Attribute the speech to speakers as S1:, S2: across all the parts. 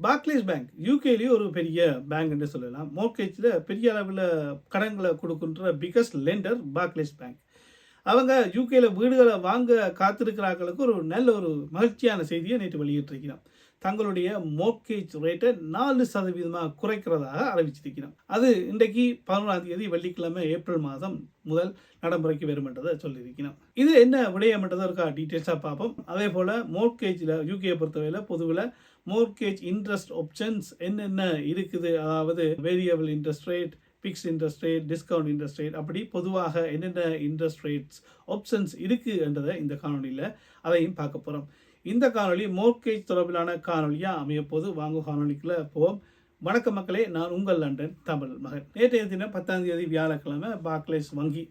S1: பாக்லேஸ் bank யூகேலேயே ஒரு பெரிய bank என்று சொல்லலாம். மோர்கேஜில் பெரிய அளவில் கடன்களை கொடுக்கின்ற பிகஸ்ட் லெண்டர் பாக்லேஸ் பேங்க் அவங்க யூகேல வீடுகளை வாங்க காத்திருக்கிறார்களுக்கு ஒரு நல்ல ஒரு மகிழ்ச்சியான செய்தியை நேற்று வெளியிட்டிருக்கிறான் தங்களுடைய மோர்கேஜ் ரேட்டை நாலு சதவீதமாக குறைக்கிறதாக அறிவிச்சிருக்கிறோம். அது இன்றைக்கு பதினொன்றாம் தேதி வெள்ளிக்கிழமை ஏப்ரல் மாதம் முதல் நடைமுறைக்கு வரும் என்றதை இது என்ன விடயம் என்றதை இருக்கா டீட்டெயில்ஸாக பார்ப்போம். அதே போல் மோர்கேஜில் யூகேயை பொறுத்தவரையில் பொதுவில் மோர்கேஜ் இன்ட்ரெஸ்ட் ஆப்ஷன்ஸ் என்னென்ன இருக்குது? அதாவது variable interest rate fix interest rate discount interest rate அப்படி பொதுவாக என்னென்ன இன்ட்ரெஸ்ட் ரேட்ஸ் ஆப்ஷன்ஸ் இருக்குது என்றதை இந்த காணொலியில் அதையும் பார்க்க போகிறோம் இந்த காணொலி மோர்கேஜ் தொடர்பிலான காணொலியாக அமையப்போது? வாங்கும் காணொலிக்குள்ளே போவோம். வணக்க மக்களே நான் உங்கள் லண்டன் தமிழ் மகன். நேற்றைய தினம் பத்தாம் தேதி வியாழக்கிழமை பாக்லேஸ் வங்கி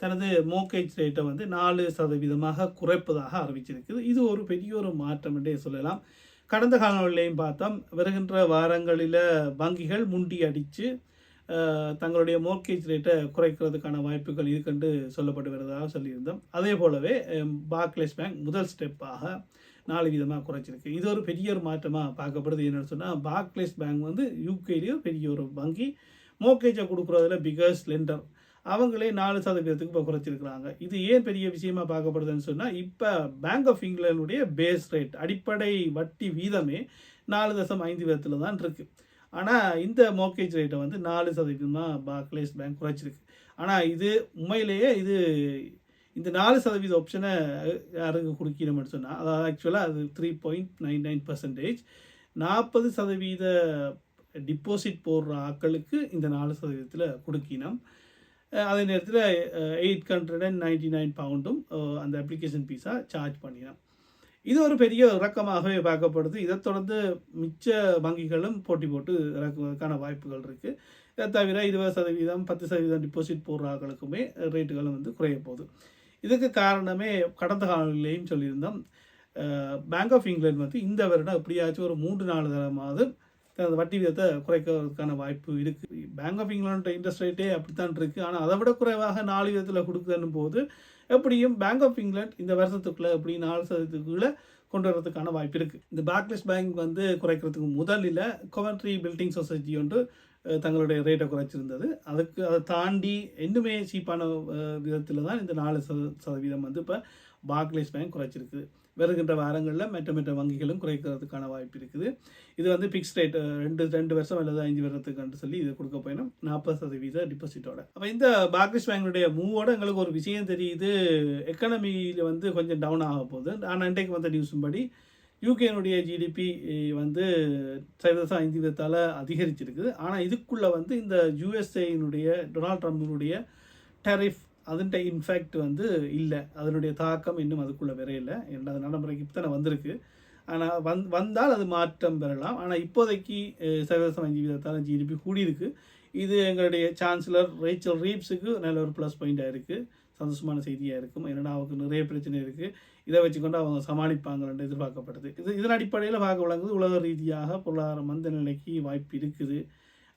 S1: தனது மோர்கேஜ் ரேட்டை வந்து நாலு சதவீதமாக குறைப்பதாக அறிவிச்சிருக்குது இது ஒரு பெரிய ஒரு மாற்றம் என்றே சொல்லலாம். கடந்த காலங்களிலையும் பார்த்தோம். வருகின்ற வாரங்களில் வங்கிகள் முண்டி அடித்து தங்களுடைய மோர்கேஜ் ரேட்டை குறைக்கிறதுக்கான வாய்ப்புகள் இருக்குன்னு சொல்லப்பட்டு வருவதாக சொல்லியிருந்தோம். அதே போலவே பாக்லேஸ் பேங்க் முதல் ஸ்டெப்பாக நாலு விதமாக குறைச்சிருக்கு. இது ஒரு பெரிய ஒரு மாற்றமாக பார்க்கப்படுது. என்னென்னு சொன்னால் பாக்லேஸ் பேங்க் வந்து யூகேலேயும் பெரிய ஒரு வங்கி. மோர்கேஜை கொடுக்குறதுல பிகஸ்ட் லெண்டர் அவங்களே நாலு சதவீதத்துக்கு இப்போ குறைச்சிருக்கிறாங்க. இது ஏன் பெரிய விஷயமா பார்க்கப்படுதுன்னு சொன்னால் இப்போ பேங்க் ஆஃப் இங்கிலாந்துடைய பேஸ் ரேட் அடிப்படை வட்டி வீதமே நாலு தசம் ஐந்து விதத்தில் தான் இருக்குது ஆனால் இந்த மோக்கேஜ் ரேட்டை வந்து நாலு சதவீதமாக பாக்லேஸ் பேங்க் குறைச்சிருக்கு. ஆனால் இது உண்மையிலேயே இது இந்த நாலு சதவீத ஆப்ஷனை யாருக்கு கொடுக்கணும்னு சொன்னால் அதாவது ஆக்சுவலாக அது three point nine nine percentage நாற்பது சதவீத டிபாசிட் போடுற ஆட்களுக்கு இந்த நாலு சதவீதத்தில் கொடுக்கணும் அதே நேரத்தில் eight hundred and ninety nine பவுண்டும் அந்த அப்ளிகேஷன் ஃபீஸாக சார்ஜ் பண்ணினோம் இது ஒரு பெரிய இறக்கமாகவே பார்க்கப்படுது. இதை தொடர்ந்து மிச்ச வங்கிகளும் போட்டி போட்டு இறக்குவதற்கான வாய்ப்புகள் இருக்குது இதை தவிர இருபது சதவீதம் பத்து சதவீதம் டிபாசிட் போடுறாங்களுக்குமே ரேட்டுகளும் வந்து குறைய போகுது. இதுக்கு காரணமே கடந்த காலங்களிலேயும் சொல்லியிருந்தோம். பேங்க் ஆஃப் இங்கிலாந்து வந்து இந்த வருடம் எப்படியாச்சும் ஒரு மூன்று நாலு தரமாவது அந்த வட்டி விதத்தை குறைக்கிறதுக்கான வாய்ப்பு இருக்குது பேங்க் ஆஃப் இங்கிலாண்ட் இன்ட்ரெஸ்ட் ரேட்டே அப்படித்தான் இருக்குது ஆனால் அதை விட குறைவாக நாலு விதத்தில் கொடுக்குதுன்னு போது எப்படியும் பேங்க் ஆஃப் இங்கிலாண்ட் இந்த வருஷத்துக்குள்ளே எப்படி நாலு சதவீதத்துக்குள்ளே கொண்டு வரதுக்கான வாய்ப்பு இருக்குது இந்த பேக்லிஸ் பேங்க் வந்து குறைக்கிறதுக்கு முதலில் கொவன்ட்ரி பில்டிங் சொசைட்டி ஒன்று தங்களுடைய ரேட்டை குறைச்சிருந்தது. அதுக்கு அதை தாண்டி இன்னுமே சீப்பான விதத்தில் தான் இந்த நாலு சத சதவீதம் வந்து இப்போ பாக்லேஸ் பேங்க் குறைச்சிருக்கு. வருகின்ற வாரங்களில் மற்ற மற்ற வங்கிகளும் குறைக்கிறதுக்கான வாய்ப்பு இருக்குது. இது வந்து ஃபிக்ஸ் ரேட் ரெண்டு ரெண்டு வருஷம் அல்லது அஞ்சு வருஷத்துக்குன்னு சொல்லி இது கொடுக்க போயிடும் நாற்பது சதவீத டிபாசிட்டோட அப்போ இந்த பாக்லிஸ் பேங்கினுடைய மூவோட எங்களுக்கு ஒரு விஷயம் தெரியுது. எக்கனமியில் வந்து கொஞ்சம் டவுன் ஆக போகுது. ஆனால் இன்றைக்கு வந்த நியூஸும் படி யூகேனுடைய ஜிடிபி வந்து சதவீதம் ஐந்து விதத்தால் அதிகரிச்சிருக்குது. ஆனால் இதுக்குள்ளே வந்து இந்த யூஎஸ்ஏனுடைய டொனால்ட் ட்ரம்பினுடைய டெரிஃப் அதுன்ற இன்ஃபேக்ட் வந்து இல்லை. அதனுடைய தாக்கம் இன்னும் அதுக்குள்ளே வரையில. இரண்டாவது நடைமுறைக்கு இப்போ வந்திருக்கு. ஆனால் வந் வந்தால் அது மாற்றம் பெறலாம். ஆனால் இப்போதைக்கு சர்வதேச அஞ்சு விதத்தால் ஜிடிபி கூடியிருக்கு. இது எங்களுடைய சான்சலர் ரேச்சல் ரீப்ஸுக்கு நல்ல ஒரு ப்ளஸ் பாயிண்டாக இருக்குது சந்தோஷமான செய்தியாக இருக்கும். ஏன்னா அவருக்கு நிறைய பிரச்சனை இருக்குது இதை வச்சுக்கொண்டு அவங்க சமாளிப்பாங்கன்னு எதிர்பார்க்கப்படுது. இது இதன் அடிப்படையில் பார்க்க விளங்குது உலக ரீதியாக பொருளாதார மந்த நிலைக்கு வாய்ப்பு இருக்குது.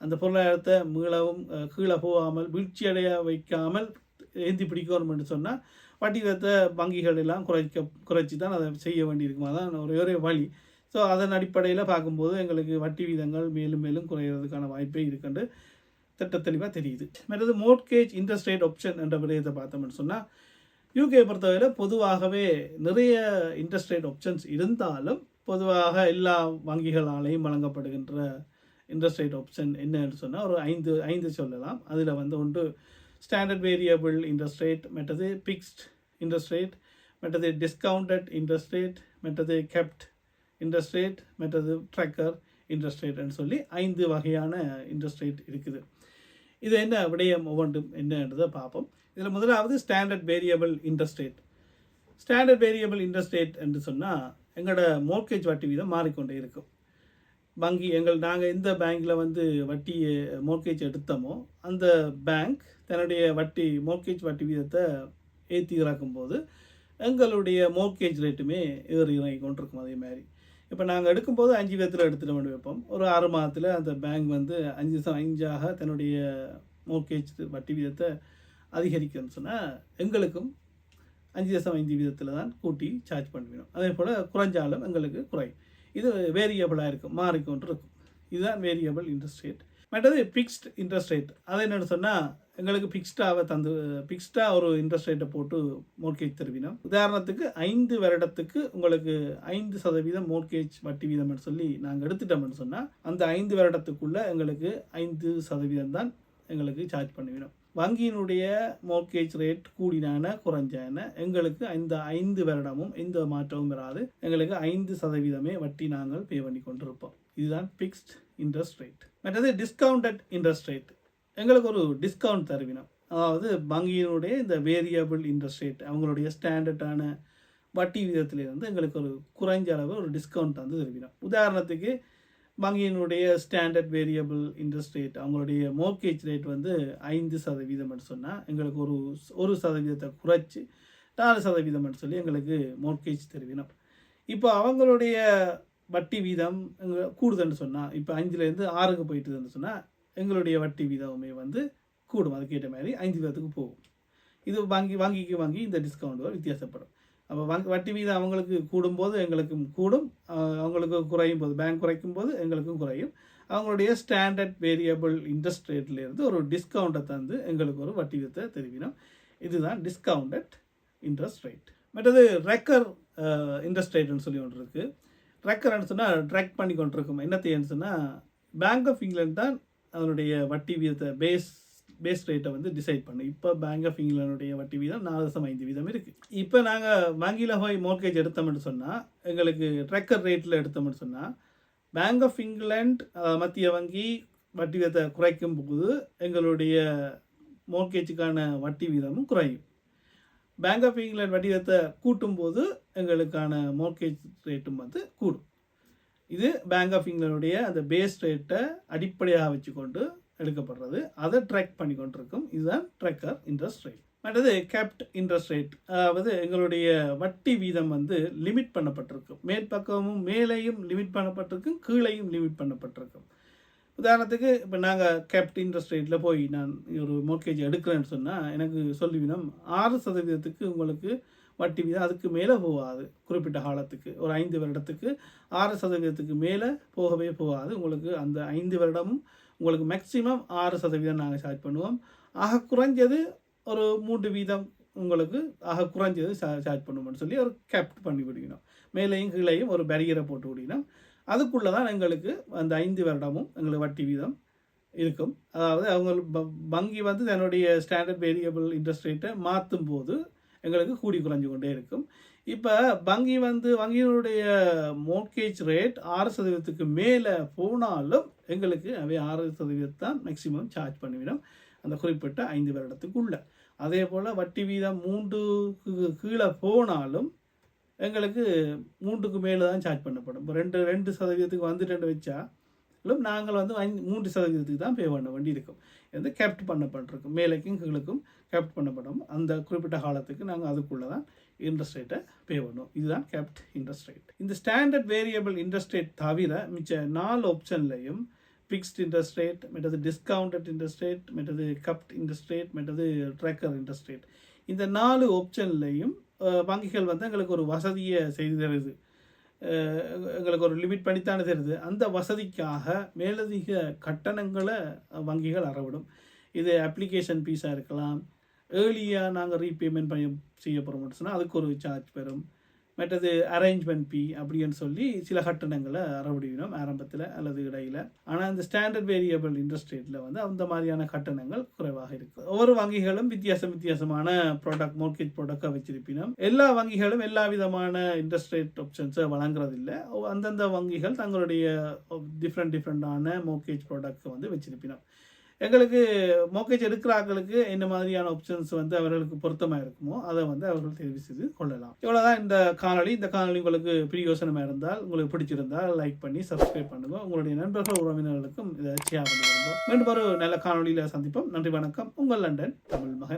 S1: அந்த பொருளாதாரத்தை மீளவும் கீழே போகாமல் வீழ்ச்சியடைய வைக்காமல் ஏந்தி பிடிக்கணும்னு சொன்னால் வட்டி விதத்தை வங்கிகள் எல்லாம் குறைக்க குறைச்சி தான் அதை செய்ய வேண்டியிருக்குமா. தான் ஒரே ஒரே வழி. ஸோ அதன் அடிப்படையில் பார்க்கும்போது எங்களுக்கு வட்டி வீதங்கள் மேலும் மேலும் குறையிறதுக்கான வாய்ப்பே இருக்குன்னு திட்ட தெளிவாக தெரியுது. மற்றது மோட்கேஜ் இன்ட்ரெஸ்ட் ரேட் ஆப்ஷன் என்ற விடயத்தை பார்த்தோம்னு சொன்னால் யூகே பொறுத்தவரையில் பொதுவாகவே நிறைய இன்ட்ரெஸ்ட் ரேட் ஆப்ஷன்ஸ் இருந்தாலும் பொதுவாக எல்லா வங்கிகளாலையும் வழங்கப்படுகின்ற இன்ட்ரெஸ்ட் ரேட் ஆப்ஷன் என்னன்னு சொன்னால் ஒரு ஐந்து ஐந்து சொல்லலாம். அதில் வந்து ஒன்று ஸ்டாண்டர்ட் வேரியபிள் இன்ட்ரெஸ்ட் ரேட் மற்றது பிக்ஸ்ட் இன்ட்ரெஸ்ட் ரேட் மற்றது டிஸ்கவுண்டட் இன்ட்ரெஸ்ட் ரேட் மற்றது கெப்ட் இன்ட்ரெஸ்ட் ரேட் மற்றது ட்ராக்கர் இன்ட்ரெஸ்ட் ரேட்னு சொல்லி ஐந்து வகையான இன்ட்ரெஸ்ட் ரேட் இருக்குது. இது என்ன விடயம் ஒவ்வொன்றும் என்னன்றதை பார்ப்போம். இதில் முதலாவது standard variable interest rate standard variable interest rate என்று சொன்னால் எங்களோட மோர்கேஜ் வட்டி வீதம் மாறிக்கொண்டே இருக்கும். வங்கி எங்கள் நாங்கள் எந்த பேங்க்கில் வந்து வட்டி மோர்கேஜ் எடுத்தோமோ அந்த பேங்க் தன்னுடைய வட்டி மோர்கேஜ் வட்டி வீதத்தை ஏற்றி இறக்கும்போது எங்களுடைய மோர்கேஜ் ரேட்டுமே ஏறி இறங்கி கொண்டிருக்கும் அதே மாதிரி. இப்போ நாங்கள் எடுக்கும்போது அஞ்சு விதத்தில் எடுத்துகிட்டு கொண்டு வைப்போம். ஒரு ஆறு மாதத்தில் அந்த பேங்க் வந்து அஞ்சு அஞ்சாக தன்னுடைய மோர்கேஜ் வட்டி வீதத்தை அதிகரிக்கணும்னு சொன்னால் எங்களுக்கும் அஞ்சு தசம் ஐந்து வீதத்தில் தான் கூட்டி சார்ஜ் பண்ணுவோம் அதே போல் குறைஞ்சாலும் எங்களுக்கு குறையும். இது வேரியபிளாக இருக்கும் மாறிக்கொண்டு இருக்கும். இதுதான் வேரியபிள் இன்ட்ரெஸ்ட் ரேட் மற்றது ஃபிக்ஸ்ட் இன்ட்ரெஸ்ட் ரேட் அதை என்னென்னு சொன்னால் எங்களுக்கு ஃபிக்ஸ்டாக தந்து ஃபிக்ஸ்டாக ஒரு இன்ட்ரெஸ்ட் ரேட்டை போட்டு மோர்கேஜ் தருவினோம். உதாரணத்துக்கு ஐந்து வருடத்துக்கு உங்களுக்கு ஐந்து சதவீதம் மோர்கேஜ் வட்டி வீதம்னு சொல்லி நாங்கள் எடுத்துட்டோம்னு சொன்னால் அந்த ஐந்து வருடத்துக்குள்ளே எங்களுக்கு ஐந்து சதவீதம் தான் எங்களுக்கு சார்ஜ் பண்ணுவினோம். வங்கியினுடைய மோர்கேஜ் ரேட் கூடினான குறைஞ்சான எங்களுக்கு இந்த ஐந்து வருடமும் எந்த மாற்றமும் வராது. எங்களுக்கு ஐந்து சதவீதமே வட்டி நாங்கள் பே பண்ணி கொண்டிருப்போம். இதுதான் ஃபிக்ஸ்ட் இன்ட்ரெஸ்ட் ரேட் மற்றது டிஸ்கவுண்டட் இன்ட்ரெஸ்ட் ரேட் எங்களுக்கு ஒரு டிஸ்கவுண்ட் தருவினோம். அதாவது வங்கியினுடைய இந்த வேரியபிள் இன்ட்ரெஸ்ட் ரேட் அவங்களுடைய ஸ்டாண்டர்டான வட்டி விதத்திலிருந்து எங்களுக்கு ஒரு குறைஞ்ச அளவு ஒரு டிஸ்கவுண்ட் வந்து தருவினோம். உதாரணத்துக்கு வங்கியினுடைய ஸ்டாண்டர்ட் வேரியபிள் இன்ட்ரெஸ்ட் ரேட் அவங்களுடைய மோர்கேஜ் ரேட் வந்து ஐந்து சதவீதம்னு சொன்னால் எங்களுக்கு ஒரு ஒரு சதவீதத்தை குறைச்சி நாலு சதவீதம்னு சொல்லி எங்களுக்கு மோர்கேஜ் தெரிவினோம். இப்போ அவங்களுடைய வட்டி வீதம் எங்கள் கூடுதுன்னு சொன்னால் இப்போ அஞ்சுலேருந்து ஆறுக்கு போயிட்டுதுன்னு சொன்னால் எங்களுடைய வட்டி வீதமே வந்து கூடும். அதுக்கேற்ற மாதிரி ஐந்து வீதத்துக்கு போகும். இது வாங்கி வாங்கிக்கு வாங்கி இந்த டிஸ்கவுண்ட் வித்தியாசப்படும். அப்போ வங் வட்டி வீதம் அவங்களுக்கு கூடும்போது எங்களுக்கும் கூடும். அவங்களுக்கு குறையும் போது பேங்க் குறைக்கும் போது எங்களுக்கும் குறையும். அவங்களுடைய ஸ்டாண்டர்ட் வேரியபிள் இன்ட்ரெஸ்ட் ரேட்லேருந்து ஒரு டிஸ்கவுண்ட்டை தந்து எங்களுக்கு ஒரு வட்டி வீதத்தை தெரிவினோம் இதுதான் டிஸ்கவுண்டட் இன்ட்ரெஸ்ட் ரேட் மற்றது ரெக்கர் இன்ட்ரெஸ்ட் ரேட்னு சொல்லி ஒன்று இருக்குது ரெக்கர்னு சொன்னால் ட்ராக் பண்ணி கொண்டிருக்கும். என்னத்தைன்னு சொன்னால் பேங்க் ஆஃப் இங்கிலாந்து தான் அதனுடைய வட்டி வீதத்தை பேஸ் பேஸ் ரேட்டை வந்து டிசைட் பண்ணும் இப்போ பேங்க் ஆஃப் இங்கிலாந்துடைய வட்டி வீதம் நாலு தசம் ஐந்து வீதம் இருக்குது இப்போ நாங்கள் வங்கியில் போய் மோர்கேஜ் எடுத்தோம்னு சொன்னால் எங்களுக்கு ட்ரெக்கர் ரேட்டில் எடுத்தோம்னு சொன்னால் பேங்க் ஆஃப் இங்கிலாந்து மத்திய வங்கி வட்டி வீதத்தை குறைக்கும் போது எங்களுடைய மோர்கேஜுக்கான வட்டி வீதமும் குறையும். பேங்க் ஆஃப் இங்கிலாந்து வட்டி வீதத்தை கூட்டும்போது எங்களுக்கான மோர்கேஜ் ரேட்டும் வந்து கூடும். இது பேங்க் ஆஃப் இங்கிலாந்துடைய அந்த பேஸ் ரேட்டை அடிப்படையாக வச்சுக்கொண்டு எடுக்கப்படுறது. அதை ட்ராக் பண்ணி கொண்டிருக்கும். இதுதான் ட்ரெக்கர் இன்ட்ரெஸ்ட் ரேட் மற்றது கேப்ட் இன்ட்ரெஸ்ட் ரேட் அதாவது எங்களுடைய வட்டி வீதம் வந்து லிமிட் பண்ணப்பட்டிருக்கும். மேற்பக்கமும் மேலேயும் லிமிட் பண்ணப்பட்டிருக்கும். கீழேயும் லிமிட் பண்ணப்பட்டிருக்கும். உதாரணத்துக்கு இப்போ நாங்கள் கேப்ட் இன்ட்ரெஸ்ட் ரேட்டில் போய் நான் ஒரு மோர்கேஜ் எடுக்கிறேன்னு சொன்னால் எனக்கு சொல்லிவினோம் ஆறு சதவீதத்துக்கு உங்களுக்கு வட்டி வீதம் அதுக்கு மேலே போகாது. குறிப்பிட்ட காலத்துக்கு. ஒரு ஐந்து வருடத்துக்கு ஆறு சதவீதத்துக்கு மேலே போகவே போகாது. உங்களுக்கு அந்த ஐந்து வருடமும் உங்களுக்கு மேக்ஸிமம் ஆறு சதவீதம் நாங்கள் சார்ஜ் பண்ணுவோம். ஆக குறைஞ்சது ஒரு மூன்று வீதம் உங்களுக்கு ஆக குறைஞ்சது சார்ஜ் பண்ணுவோம்னு சொல்லி ஒரு கேப்ட் பண்ணி விடுக்கணும். மேலேயும் கீழேயும் ஒரு பேரியரை போட்டு விடணும் அதுக்குள்ளே தான் எங்களுக்கு அந்த ஐந்து வருடமும் எங்களுக்கு வட்டி வீதம் இருக்கும். அதாவது அவங்க வங்கி வந்து தன்னுடைய ஸ்டாண்டர்ட் வேரியபிள் இன்ட்ரெஸ்ட் ரேட்டை மாற்றும் போது எங்களுக்கு கூடி குறைஞ்சு கொண்டே இருக்கும். இப்போ வங்கி வந்து வங்கியினுடைய மோட்கேஜ் ரேட் ஆறு சதவீதத்துக்கு மேலே போனாலும் எங்களுக்கு அவை ஆறு சதவீதம் தான் சார்ஜ் பண்ணிவிடும். அந்த குறிப்பிட்ட ஐந்து வருடத்துக்குள்ளே. அதே போல் வட்டி வீதம் மூன்றுக்கு கீழே போனாலும் எங்களுக்கு மூன்றுக்கு மேலே தான் சார்ஜ் பண்ணப்படும். இப்போ ரெண்டு ரெண்டு சதவீதத்துக்கு வந்து ரெண்டு நாங்கள் வந்து ஐந்து மூன்று சதவீதத்துக்கு தான் பே பண்ண வேண்டி இருக்கும். வந்து கேப்ட் பண்ணப்பட்டிருக்கும். மேலேக்கும் கீழுக்கும் கேப்ட் பண்ணப்படும். அந்த குறிப்பிட்ட காலத்துக்கு நாங்கள் அதுக்குள்ளே தான் இன்ட்ரெஸ்ட் ரேட்டை பே பண்ணுவோம். இதுதான் கேப்ட் இன்ட்ரெஸ்ட் ரேட் இந்த ஸ்டாண்டர்ட் வேரியபிள் இன்ட்ரெஸ்ட் ரேட் தவிர மிச்ச நாலு ஆப்ஷன்லையும் ஃபிக்ஸ்ட் இன்ட்ரெஸ்ட் ரேட் மற்றது டிஸ்கவுண்டட் இன்ட்ரெஸ்ட் ரேட் மற்றது கப்ட் இன்ட்ரெஸ்ட் ரேட் மற்றது ட்ரேக்கர் இன்ட்ரெஸ்ட் ரேட் இந்த நாலு ஆப்ஷன்லையும் வங்கிகள் வந்து எங்களுக்கு ஒரு வசதியை செய்து தருது. எங்களுக்கு ஒரு லிமிட் பண்ணித்தானே தருது. அந்த வசதிக்காக மேலதிக கட்டணங்களை வங்கிகள் அறவிடும். இது அப்ளிகேஷன் ஃபீஸாக இருக்கலாம். ஏர்லியாக நாங்கள் ரீபேமெண்ட் பண்ணி செய்ய போகிறோம்னு சொன்னால் அதுக்கு ஒரு சார்ஜ் பெறும். மற்றது அரேஞ்ச்மெண்ட் பி அப்படின்னு சொல்லி சில கட்டணங்களை அறவிடுவினோம் ஆரம்பத்தில் அல்லது இடையில. ஆனால் இந்த ஸ்டாண்டர்ட் வேரியபிள் இன்ட்ரெஸ்ட் ரேட்டில் வந்து அந்த மாதிரியான கட்டணங்கள் குறைவாக இருக்குது ஒவ்வொரு வங்கிகளும் வித்தியாசம் வித்தியாசமான ப்ராடக்ட் மோர்கேஜ் ப்ராடக்டாக வச்சிருப்பினோம் எல்லா வங்கிகளும் எல்லா விதமான இன்ட்ரெஸ்ட் ரேட் ஆப்ஷன்ஸை வழங்குறதில்லை. அந்தந்த வங்கிகள் தங்களுடைய டிஃப்ரெண்ட் டிஃப்ரெண்டான மோர்கேஜ் ப்ராடக்ட் வந்து வச்சிருப்பினோம். எங்களுக்கு மோக்கேஜ் எடுக்கிறார்களுக்கு என்ன மாதிரியான ஆப்ஷன்ஸ் வந்து அவர்களுக்கு பொருத்தமாக இருக்குமோ அதை வந்து அவர்கள் தெரிவு செய்து கொள்ளலாம். இவ்வளோதான் இந்த காணொளி. இந்த காணொலி உங்களுக்கு பிரியோசனமாக இருந்தால் உங்களுக்கு பிடிச்சிருந்தால் லைக் பண்ணி சப்ஸ்கிரைப் பண்ணுங்க. உங்களுடைய நண்பர்கள் உறவினர்களுக்கும் இதை ஷேர் பண்ணிடுங்க. மீண்டும் ஒரு நல்ல காணொளியில் சந்திப்போம். நன்றி வணக்கம். உங்கள் லண்டன் தமிழ் மகன்.